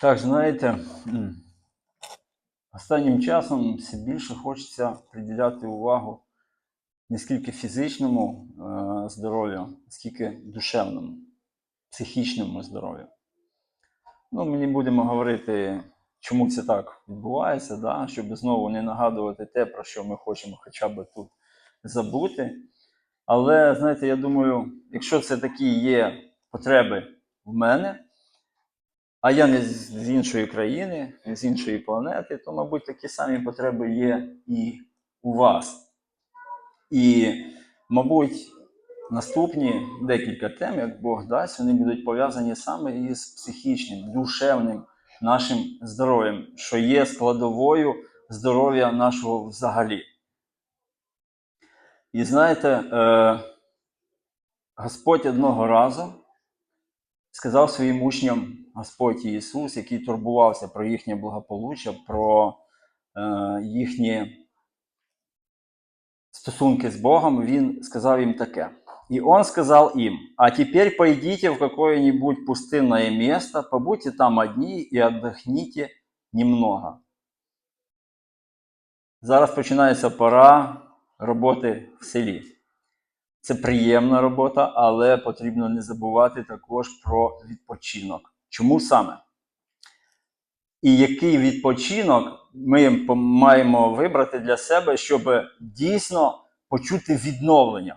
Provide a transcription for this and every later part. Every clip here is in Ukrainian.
Так, знаєте, останнім часом все більше хочеться приділяти увагу не скільки фізичному е, здоров'ю, скільки душевному, психічному здоров'ю. Ну, ми не будемо говорити, чому це так відбувається, да? щоб знову не нагадувати те, про що ми хочемо хоча б тут забути. Але знаєте, я думаю, якщо це такі є потреби в мене, а я не з іншої країни, не з іншої планети, то, мабуть, такі самі потреби є і у вас. І, мабуть, наступні декілька тем, як Бог дасть, вони будуть пов'язані саме із психічним, душевним нашим здоров'ям, що є складовою здоров'я нашого взагалі. І знаєте, е, Господь одного разу сказав своїм учням Господь Ісус, який турбувався про їхнє благополуччя, про е, їхні стосунки з Богом, Він сказав їм таке. И он сказал им, а теперь пойдите в какое-нибудь пустынное место, побудьте там одни и отдохните немного. Зараз починається пора роботи в селі. Це приємна робота, але потрібно не забувати також про відпочинок. Чому саме? І який відпочинок ми маємо вибрати для себе, щоб дійсно почути відновлення?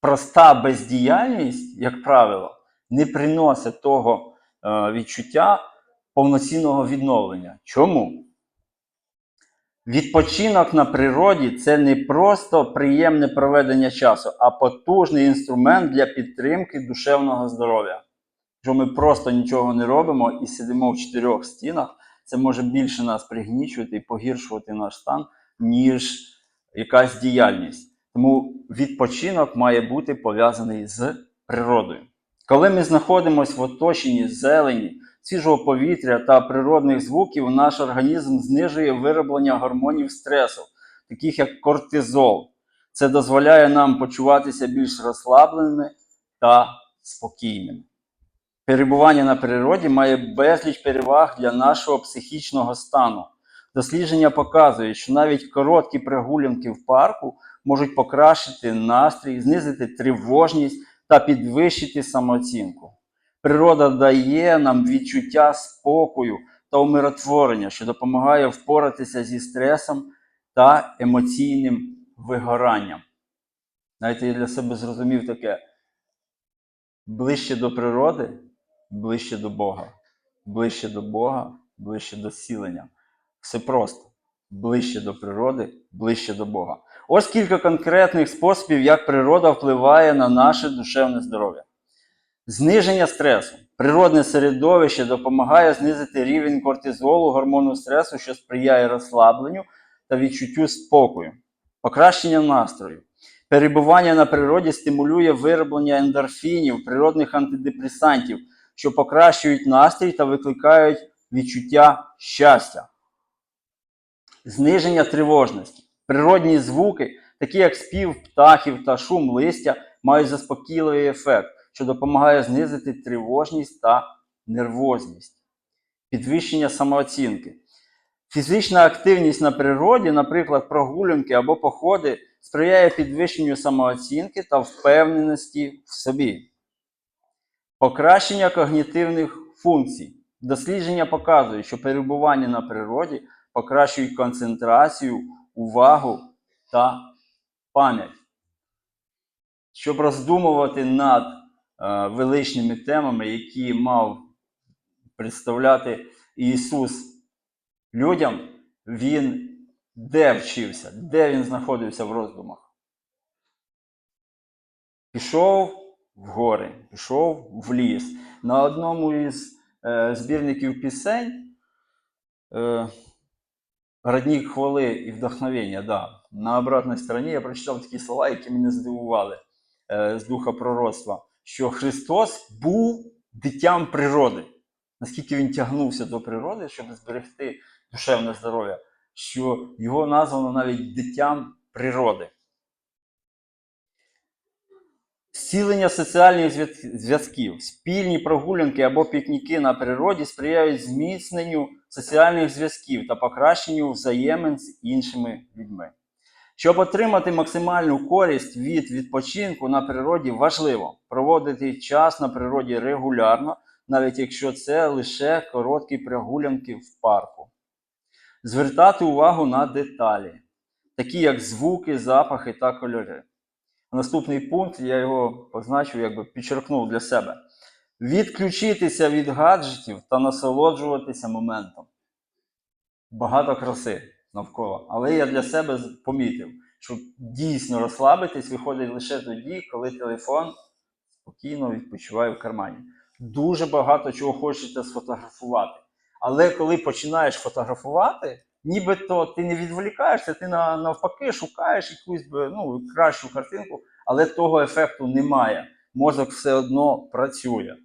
Проста бездіяльність, як правило, не приносить того е, відчуття повноцінного відновлення. Чому? Відпочинок на природі це не просто приємне проведення часу, а потужний інструмент для підтримки душевного здоров'я. Якщо ми просто нічого не робимо і сидимо в чотирьох стінах, це може більше нас пригнічувати і погіршувати наш стан, ніж якась діяльність. Тому відпочинок має бути пов'язаний з природою. Коли ми знаходимося в оточенні зелені, свіжого повітря та природних звуків, наш організм знижує вироблення гормонів стресу, таких як кортизол. Це дозволяє нам почуватися більш розслабленими та спокійними. Перебування на природі має безліч переваг для нашого психічного стану. Дослідження показують, що навіть короткі прогулянки в парку можуть покращити настрій, знизити тривожність та підвищити самооцінку. Природа дає нам відчуття спокою та умиротворення, що допомагає впоратися зі стресом та емоційним вигоранням. Знаєте, я для себе зрозумів таке: ближче до природи, ближче до Бога, ближче до Бога, ближче до зцілення. Все просто. Ближче до природи, ближче до Бога. Ось кілька конкретних способів, як природа впливає на наше душевне здоров'я. Зниження стресу. Природне середовище допомагає знизити рівень кортизолу, гормону стресу, що сприяє розслабленню та відчуттю спокою. Покращення настрою. Перебування на природі стимулює вироблення ендорфінів, природних антидепресантів, що покращують настрій та викликають відчуття щастя. Зниження тривожності. Природні звуки, такі як спів птахів та шум листя, мають заспокійливий ефект, що допомагає знизити тривожність та нервозність. Підвищення самооцінки. Фізична активність на природі, наприклад, прогулянки або походи, сприяє підвищенню самооцінки та впевненості в собі. Покращення когнітивних функцій. Дослідження показують, що перебування на природі покращують концентрацію, увагу та пам'ять. Щоб роздумувати над е, величними темами, які мав представляти Ісус людям, Він де вчився, де він знаходився в роздумах? Пішов в гори, пішов в ліс. На одному із е, збірників пісень е, Родник хвали і вдохновення, да. На обратній стороні я прочитав такі слова, які мене здивували е, з духа пророцтва, що Христос був дитям природи. Наскільки він тягнувся до природи, щоб зберегти душевне здоров'я, що його названо навіть дитям природи. Зцілення соціальних зв'язків, спільні прогулянки або пікніки на природі сприяють зміцненню соціальних зв'язків та покращенню взаємин з іншими людьми. Щоб отримати максимальну користь від відпочинку на природі, важливо проводити час на природі регулярно, навіть якщо це лише короткі прогулянки в парку. Звертати увагу на деталі, такі як звуки, запахи та кольори. Наступний пункт, я його позначив, якби підчеркнув для себе. Відключитися від гаджетів та насолоджуватися моментом. Багато краси навколо. Але я для себе помітив, що дійсно розслабитись виходить лише тоді, коли телефон спокійно відпочиває в кармані. Дуже багато чого хочеться сфотографувати. Але коли починаєш фотографувати, нібито ти не відволікаєшся, ти навпаки шукаєш якусь ну, кращу картинку, але того ефекту немає. Мозок все одно працює.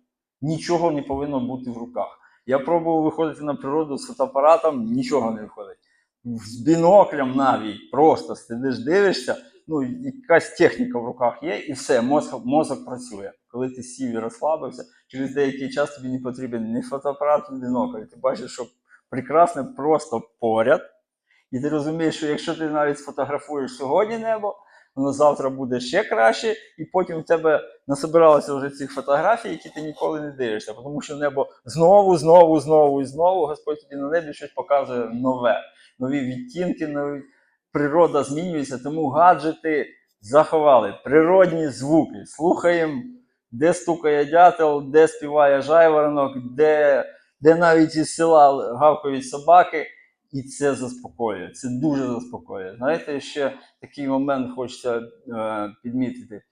Нічого не повинно бути в руках. Я пробував виходити на природу з фотоапаратом, нічого не виходить. З біноклем навіть просто сидиш, дивишся, ну, якась техніка в руках є, і все, мозок, мозок працює. Коли ти сів і розслабився, через деякий час тобі не потрібен ні фотоапарат, ні бінокль. Ти бачиш, що прекрасне просто поряд. І ти розумієш, що якщо ти навіть сфотографуєш сьогодні небо, воно завтра буде ще краще, і потім в тебе насобиралося вже цих фотографій, які ти ніколи не дивишся, тому що небо знову, знову, знову і знову Господь тобі на небі щось показує нове, нові відтінки, нові природа змінюється, тому гаджети заховали природні звуки. Слухаємо, де стукає дятел, де співає жайворонок, де, де навіть із села гавкають собаки. І це заспокоює, це дуже заспокоює. Знаєте, ще такий момент хочеться е, підмітити.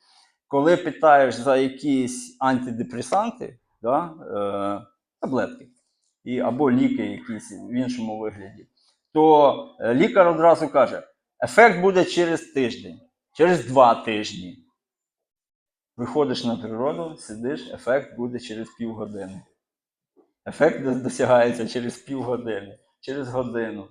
Коли питаєш за якісь антидепресанти, да, е, таблетки і, або ліки якісь в іншому вигляді, то е, лікар одразу каже: ефект буде через тиждень, через два тижні. Виходиш на природу, сидиш, ефект буде через півгодини. Ефект досягається через півгодини, через годину.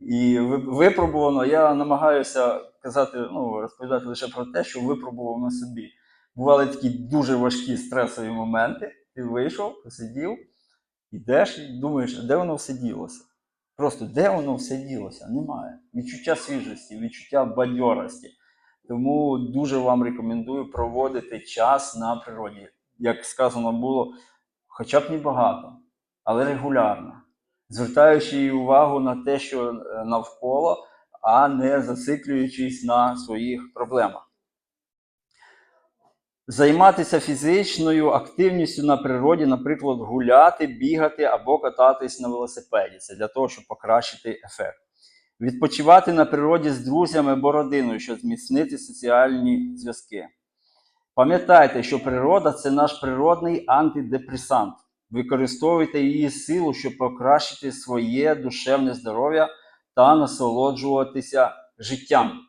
І випробувано, я намагаюся казати, ну, розповідати лише про те, що випробував на собі. Бували такі дуже важкі стресові моменти. Ти вийшов, посидів, ідеш і думаєш, де воно все ділося? Просто де воно все ділося? Немає. Відчуття свіжості, відчуття бадьорості. Тому дуже вам рекомендую проводити час на природі. Як сказано було, хоча б не багато, але регулярно, звертаючи увагу на те, що е, навколо, а не зациклюючись на своїх проблемах. Займатися фізичною активністю на природі, наприклад, гуляти, бігати або кататись на велосипеді. Це для того, щоб покращити ефект. Відпочивати на природі з друзями або родиною, щоб зміцнити соціальні зв'язки. Пам'ятайте, що природа це наш природний антидепресант. Використовуйте її силу, щоб покращити своє душевне здоров'я та насолоджуватися життям.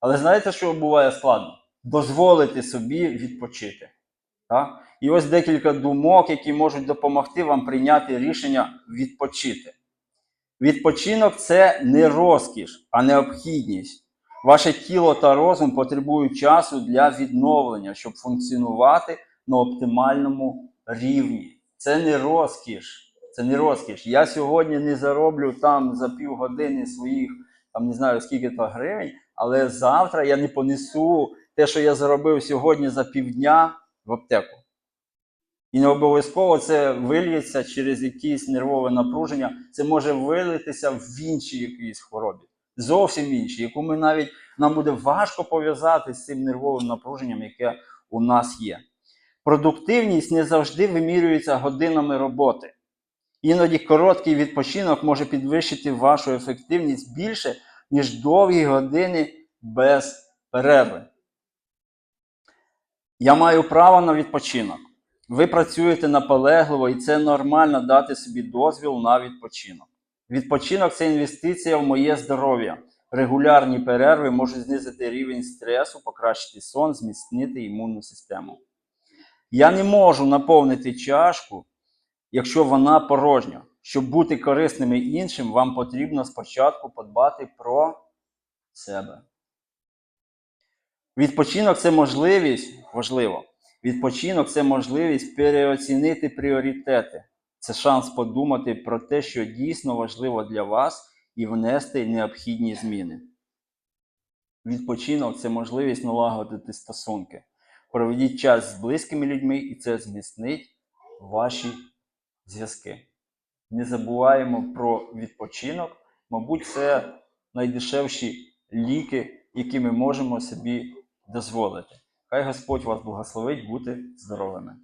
Але знаєте, що буває складно? Дозволити собі відпочити. Так? І ось декілька думок, які можуть допомогти вам прийняти рішення відпочити. Відпочинок це не розкіш, а необхідність. Ваше тіло та розум потребують часу для відновлення, щоб функціонувати на оптимальному рівні. Це не розкіш. Це не розкіш. Я сьогодні не зароблю там за півгодини своїх, там не знаю скільки то гривень, але завтра я не понесу те, що я заробив сьогодні за півдня в аптеку. І не обов'язково це вильється через якесь нервове напруження. Це може вилитися в іншій якійсь хворобі. Зовсім іншій, яку ми навіть нам буде важко пов'язати з цим нервовим напруженням, яке у нас є. Продуктивність не завжди вимірюється годинами роботи. Іноді короткий відпочинок може підвищити вашу ефективність більше, ніж довгі години без перерви. Я маю право на відпочинок. Ви працюєте наполегливо, і це нормально дати собі дозвіл на відпочинок. Відпочинок це інвестиція в моє здоров'я. Регулярні перерви можуть знизити рівень стресу, покращити сон, зміцнити імунну систему. Я не можу наповнити чашку, якщо вона порожня. Щоб бути корисними іншим, вам потрібно спочатку подбати про себе. Відпочинок це можливість, важливо. Відпочинок це можливість переоцінити пріоритети. Це шанс подумати про те, що дійсно важливо для вас, і внести необхідні зміни. Відпочинок це можливість налагодити стосунки. Проведіть час з близькими людьми, і це зміцнить ваші зв'язки. Не забуваємо про відпочинок. Мабуть, це найдешевші ліки, які ми можемо собі дозволити. Хай Господь вас благословить бути здоровими.